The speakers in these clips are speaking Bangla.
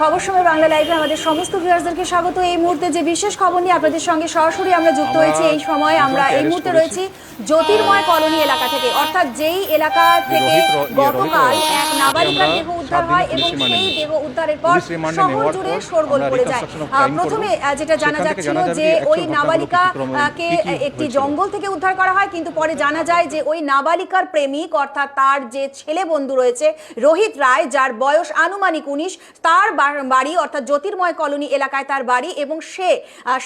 খবর সময় বাংলা লাইভে আমাদের সমস্ত ভিউয়ার্সদেরকে স্বাগত। এই মুহূর্তে যে বিশেষ খবর নিয়ে আপনাদের সঙ্গে সরাসরি আমরা যুক্ত হয়েছি এই সময় আমরা এই মুহূর্তে রয়েছি জ্যোতির্ময় কলোনি এলাকা থেকে। অর্থাৎ যেই এলাকা থেকে ইয়ে গতকাল এক নাবালিকার দেহ উদ্ধার হয় এবং সেই দেহ উদ্ধারের পর শহর জুড়ে শোরগোল পড়ে যায়। প্রথমে যেটা জানা যাচ্ছিল যে ওই নাবালিকা কি একটি জঙ্গল থেকে উদ্ধার করা হয় কিন্তু পরে জানা যায় যে ওই নাবালিকার প্রেমিক অর্থাৎ তার যে ছেলে বন্ধু রয়েছে রোহিত রায় যার বয়স আনুমানিক উনিশ, তার বাড়ি অর্থাৎ জ্যোতির্ময় কলোনি এলাকায় তার বাড়ি এবং সে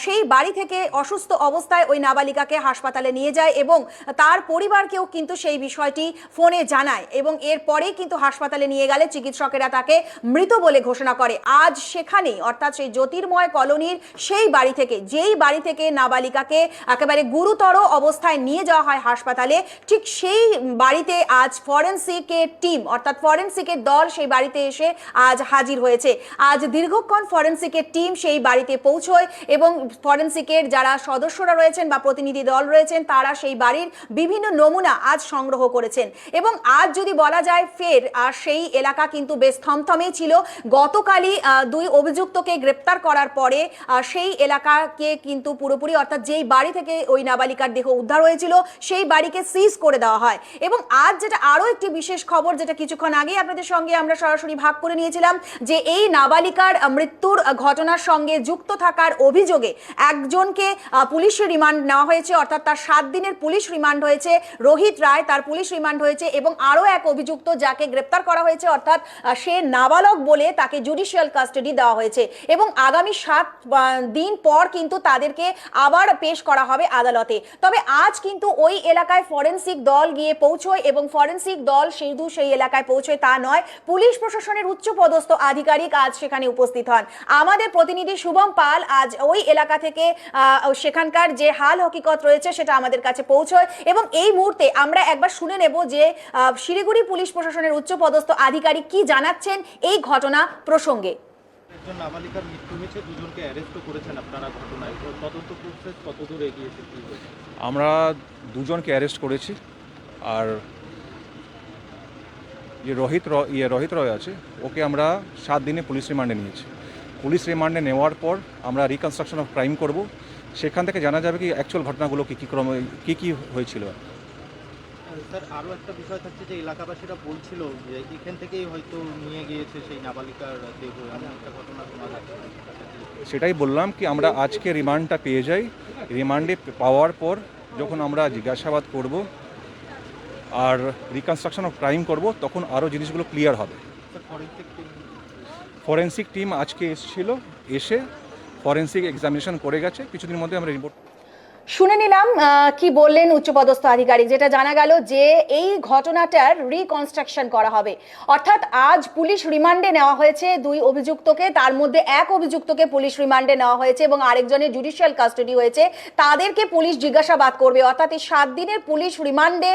সেই বাড়ি থেকে অসুস্থ অবস্থায় ওই নাবালিকাকে হাসপাতালে নিয়ে যায় এবং তার পরিবারকেও কিন্তু সেই বিষয়টি ফোনে জানায় এবং এরপরেই কিন্তু হাসপাতালে নিয়ে গেলে চিকিৎসকেরা তাকে মৃত বলে ঘোষণা করে। আজ সেখানেই অর্থাৎ সেই জ্যোতির্ময় কলোনির সেই বাড়ি থেকে, যেই বাড়ি থেকে নাবালিকাকে একেবারে গুরুতর অবস্থায় নিয়ে যাওয়া হয় হাসপাতালে, ঠিক সেই বাড়িতে আজ ফরেন্সিকের টিম, অর্থাৎ ফরেন্সিকের দল সেই বাড়িতে এসে আজ হাজির হয়েছে। আজ দীর্ঘক্ষণ ফরেন্সিকের টিম সেই বাড়িতে পৌঁছয় এবং ফরেন্সিকের যারা সদস্যরা রয়েছেন বা প্রতিনিধি দল রয়েছেন, তারা সেই বাড়ির বিভিন্ন নমুনা আজ সংগ্রহ করেছেন। এবং আজ যদি বলা যায় ফের, আর সেই এলাকা কিন্তু বেশ থমথমেই ছিল। গতকালই দুই অভিযুক্তকে গ্রেপ্তার করার পরে সেই এলাকাকে কিন্তু পুরোপুরি, অর্থাৎ যেই বাড়ি থেকে ওই নাবালিকার দেহ উদ্ধার হয়েছিল, সেই বাড়িকে সিজ করে দেওয়া হয়। এবং আজ যেটা আরও একটি বিশেষ খবর, যেটা কিছুক্ষণ আগেই আপনাদের সঙ্গে আমরা সরাসরি ভাগ করে নিয়েছিলাম যে এই নাবালিকার মৃত্যুর ঘটনার সঙ্গে যুক্ত থাকার অভিযোগে একজনকে পুলিশ রিমান্ড নেওয়া হয়েছে। অর্থাৎ তার সাত দিনের পুলিশ রিমান্ড হয়েছে। রোহিত রায় তার পুলিশ রিমান্ড হয়েছে এবং আরও এক অভিযুক্ত যাকে গ্রেপ্তার করা হয়েছে। অর্থাৎ সে নাবালক বলে তাকে জুডিশিয়াল কাস্টাডি দেওয়া হয়েছে এবং আগামী সাত দিন পর কিন্তু তাদেরকে আবার পেশ করা হবে আদালতে। তবে আজ কিন্তু ওই এলাকায় ফরেন্সিক দল গিয়ে পৌঁছয় এবং ফরেন্সিক দল শুধু সেই এলাকায় পৌঁছয় তা নয়। পুলিশ প্রশাসনের উচ্চপদস্থ আধিকারিক আজ সেখানে উপস্থিত হন। আমাদের প্রতিনিধি শুভম পাল আজ ওই এলাকা থেকে সেখানকার যে হাল হকিকত রয়েছে সেটা আমাদের কাছে পৌঁছয় এবং এই মুহূর্তে আমরা একবার শুনে নেব যে শিলিগুড়ি পুলিশ প্রশাসনের উচ্চপদস্থ আধিকারিক কি জানাচ্ছেন এই ঘটনা প্রসঙ্গে। একজন নাবালিকার মৃত্যু হয়েছে দুজনকে অ্যারেস্টও করেছেন আপনারা ঘটনায়। তদন্ত প্রসেস কত এগিয়েছে আমরা দুজনকে অ্যারেস্ট করেছি আর যে রোহিত র- ইয়ে রোহিত রয় আছে ওকে আমরা সাত দিনে পুলিশ রিমান্ডে নিয়েছি। পুলিশ রিমান্ডে নেওয়ার পর আমরা রিকনস্ট্রাকশন অফ ক্রাইম করব। সেখান থেকে জানা যাবে কি অ্যাকচুয়াল ঘটনাগুলো কী কী ক্রমে কী কী হয়েছিল। স্যার আরও একটা বিষয় থাকছে যে এলাকাবাসীরা বলছিল যে এখান থেকেই হয়তো নিয়ে গিয়েছে সেই নাবালিকার দেহ এমন একটা ঘটনা শোনা যাচ্ছে সেটাই বললাম কি আমরা আজকে রিমান্ডটা পেয়ে যাই। রিমান্ডে পাওয়ার পর যখন আমরা জিজ্ঞাসাবাদ করব আর রিকনস্ট্রাকশন অফ ক্রাইম করব, তখন আরও জিনিসগুলো ক্লিয়ার হবে। ফরেন্সিক টিম আজকে এসেছিল, এসে ফরেন্সিক এক্সামিনেশন করে গেছে। কিছুদিন মধ্যে আমরা রিপোর্ট শুনে নিলাম কি বললেন উচ্চপদস্থ আধিকারিক, যেটা জানা গেল যে এই ঘটনাটার রিকনস্ট্রাকশন করা হবে। অর্থাৎ আজ পুলিশ রিমান্ডে নেওয়া হয়েছে দুই অভিযুক্তকে, তার মধ্যে এক অভিযুক্তকে পুলিশ রিমান্ডে নেওয়া হয়েছে এবং আরেকজনের জুডিশিয়াল কাস্টাডি হয়েছে। তাদেরকে পুলিশ জিজ্ঞাসাবাদ করবে, অর্থাৎ এই সাত দিনের পুলিশ রিমান্ডে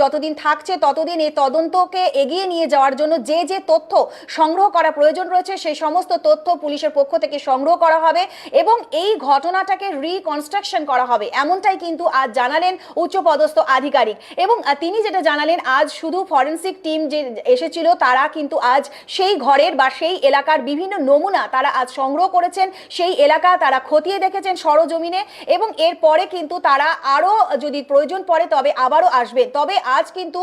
যতদিন থাকছে ততদিন এই তদন্তকে এগিয়ে নিয়ে যাওয়ার জন্য যে যে তথ্য সংগ্রহ করা প্রয়োজন রয়েছে, সেই সমস্ত তথ্য পুলিশের পক্ষ থেকে সংগ্রহ করা হবে এবং এই ঘটনাটাকে রিকনস্ট্রাকশন করা হবে। এমনটাই কিন্তু আজ জানালেন উচ্চপদস্থ আধিকারিক। এবং তিনি যেটা জানালেন, আজ শুধু ফরেন্সিক টিম যে এসেছিল, তারা কিন্তু আজ সেই ঘরের বা সেই এলাকার বিভিন্ন নমুনা তারা আজ সংগ্রহ করেছেন। সেই এলাকা তারা খতিয়ে দেখেছেন সরজমিনে এবং এরপরে কিন্তু তারা আরও যদি প্রয়োজন পড়ে তবে আবারও আসবে। তবে আজ কিন্তু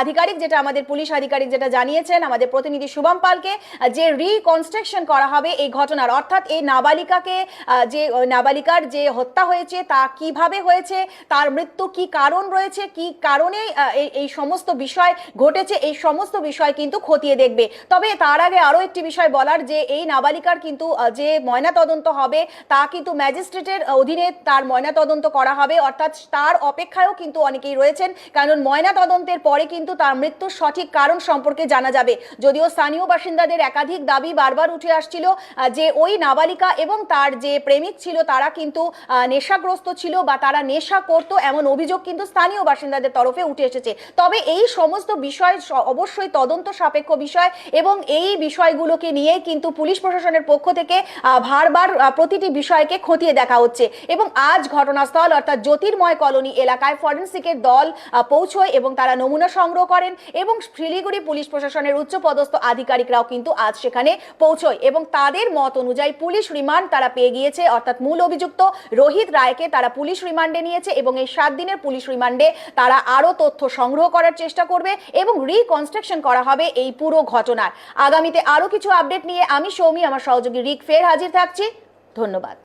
আধিকারিক যেটা আমাদের পুলিশ আধিকারিক যেটা জানিয়েছেন, আমাদের প্রতিনিধি শুভম পালকে, যে রিকনস্ট্রাকশন করা হবে এই ঘটনার। অর্থাৎ এই নাবালিকাকে যে, নাবালিকার যে হত্যা হয়েছে, তা কীভাবে হয়েছে, তার মৃত্যু কি কারণ রয়েছে, কি কারণে এই সমস্ত বিষয় ঘটেছে, এই সমস্ত বিষয় কিন্তু খতিয়ে দেখবে। তবে তার আগে আরও একটি বিষয় বলার যে, এই নাবালিকার কিন্তু যে ময়না তদন্ত হবে, তা কিন্তু ম্যাজিস্ট্রেটের অধীনে তার ময়না তদন্ত করা হবে। অর্থাৎ তার অপেক্ষায়ও কিন্তু অনেকেই রয়েছেন, কারণ ময়না তদন্তের পরে কিন্তু তার মৃত্যুর সঠিক কারণ সম্পর্কে জানা যাবে। যদিও স্থানীয় বাসিন্দাদের একাধিক দাবি বারবার উঠে আসছিল যে ওই নাবালিকা এবং তার যে প্রেমিক ছিল, তারা কিন্তু নেশাগ্রস্ত ছিল। বা তারা নেশা করতো এমন অভিযোগ কিন্তু স্থানীয় বাসিন্দাদের তরফে উঠে এসেছে। তবে এই সমস্ত বিষয় অবশ্যই তদন্ত সাপেক্ষ বিষয় এবং এই বিষয়গুলোকে নিয়ে কিন্তু পুলিশ প্রশাসনের পক্ষ থেকে আহ, বারবার প্রতিটি বিষয়কে খতিয়ে দেখা হচ্ছে এবং আজ ঘটনাস্থল অর্থাৎ জ্যোতির্ময় কলোনি এলাকায় ফরেন্সিকের দল পৌঁছয় এবং তারা নমুনা সংগ্রহ করেন এবং শিলিগুড়ি পুলিশ প্রশাসনের উচ্চপদস্থ আধিকারিকরাও কিন্তু আজ সেখানে পৌঁছয় এবং তাদের মত অনুযায়ী পুলিশ রিমান্ড তারা পেয়ে গিয়েছে। অর্থাৎ মূল অভিযুক্ত রোহিত রায়কে তারা পুলিশ রিমান্ডে নিয়েছে এবং এই সাত দিনের পুলিশ রিমান্ডে তারা আরও তথ্য সংগ্রহ করার চেষ্টা করবে এবং রিকনস্ট্রাকশন করা হবে এই পুরো ঘটনার। আগামীতে আরও কিছু আপডেট নিয়ে আমি সৌমি, আমার সহযোগী রিক ফের হাজির থাকছি। ধন্যবাদ।